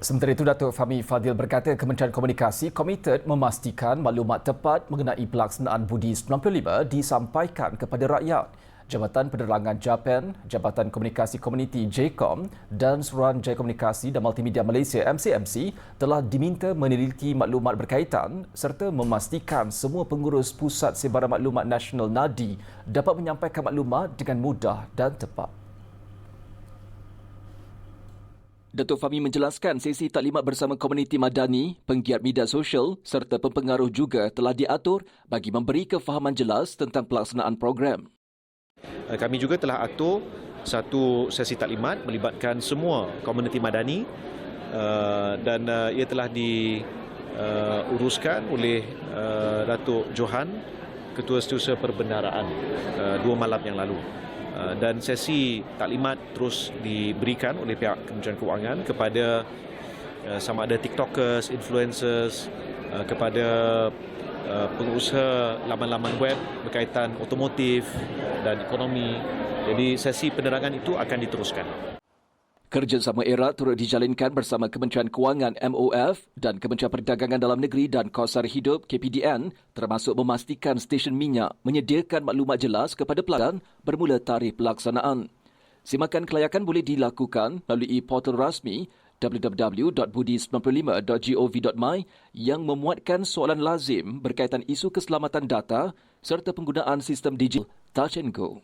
Sementara itu, Datuk Fahmi Fadil berkata Kementerian Komunikasi komited memastikan maklumat tepat mengenai pelaksanaan Budi 95 disampaikan kepada rakyat. Jabatan Penerangan Japan, Jabatan Komunikasi Komuniti JCOM dan Suruhanjaya Komunikasi dan Multimedia Malaysia MCMC telah diminta meneliti maklumat berkaitan serta memastikan semua pengurus Pusat Sebaran Maklumat Nasional NADI dapat menyampaikan maklumat dengan mudah dan tepat. Datuk Fahmi menjelaskan sesi taklimat bersama komuniti madani, penggiat media sosial serta pempengaruh juga telah diatur bagi memberi kefahaman jelas tentang pelaksanaan program. Eh, kami juga telah atur satu sesi taklimat melibatkan semua komuniti madani eh, dan eh, ia telah diuruskan oleh Datuk Johan, Ketua Setiausaha Perbendaraan dua malam yang lalu. Uh, dan sesi taklimat terus diberikan oleh pihak Kementerian Kewangan kepada uh, sama ada TikTokers, influencers, uh, kepada pengusaha laman-laman web berkaitan otomotif dan ekonomi. Jadi sesi penerangan itu akan diteruskan. Kerjasama era turut dijalinkan bersama Kementerian Kewangan MOF dan Kementerian Perdagangan Dalam Negeri dan Kos Sara Hidup KPDN termasuk memastikan stesen minyak menyediakan maklumat jelas kepada pelanggan bermula tarikh pelaksanaan. Simakan kelayakan boleh dilakukan melalui portal rasmi www.budi95.gov.my yang memuatkan soalan lazim berkaitan isu keselamatan data serta penggunaan sistem digital Touch and Go.